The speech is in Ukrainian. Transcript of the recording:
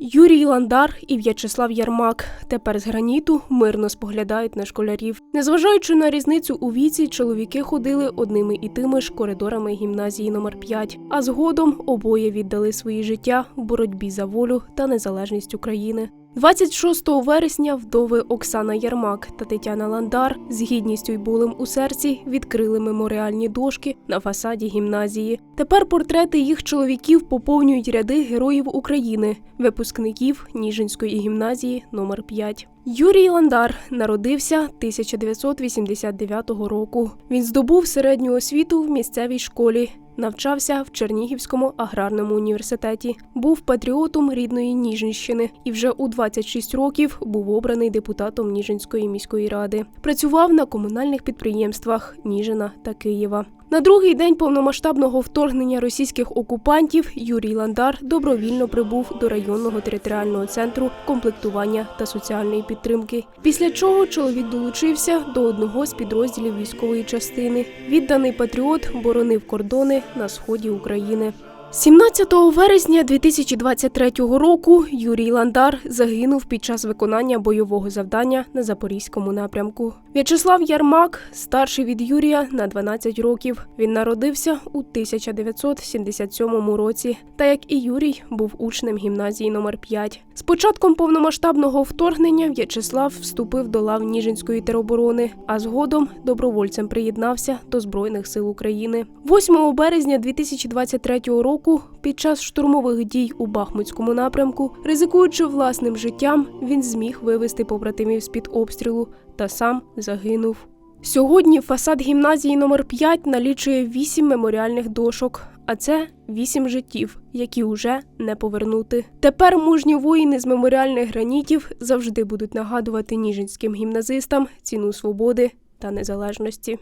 Юрій Ландар і В'ячеслав Ярмак тепер з граніту мирно споглядають на школярів. Незважаючи на різницю у віці, чоловіки ходили одними і тими ж коридорами гімназії номер 5 а згодом обоє віддали свої життя в боротьбі за волю та незалежність України. 26 вересня вдови Оксана Ярмак та Тетяна Ландар з гідністю й болем у серці відкрили меморіальні дошки на фасаді гімназії. Тепер портрети їх чоловіків поповнюють ряди героїв України, випускників Ніжинської гімназії номер 5 Юрій Ландар народився 1989 року. Він здобув середню освіту в місцевій школі. Навчався в Чернігівському аграрному університеті, був патріотом рідної Ніжинщини і вже у 26 років був обраний депутатом Ніжинської міської ради. Працював на комунальних підприємствах Ніжина та Києва. На другий день повномасштабного вторгнення російських окупантів Юрій Ландар добровільно прибув до районного територіального центру комплектування та соціальної підтримки. Після чого чоловік долучився до одного з підрозділів військової частини. Відданий патріот боронив кордони на сході України. 17 вересня 2023 року Юрій Ландар загинув під час виконання бойового завдання на запорізькому напрямку. В'ячеслав Ярмак старший від Юрія на 12 років. Він народився у 1977 році, та як і Юрій був учнем гімназії номер 5 З початком повномасштабного вторгнення В'ячеслав вступив до лав Ніжинської тероборони, а згодом добровольцем приєднався до Збройних сил України. 8 березня 2023 року, під час штурмових дій у Бахмутському напрямку, ризикуючи власним життям, він зміг вивести побратимів з-під обстрілу та сам загинув. Сьогодні фасад гімназії номер 5 налічує вісім меморіальних дошок, а це вісім життів, які уже не повернути. Тепер мужні воїни з меморіальних гранітів завжди будуть нагадувати ніжинським гімназистам ціну свободи та незалежності.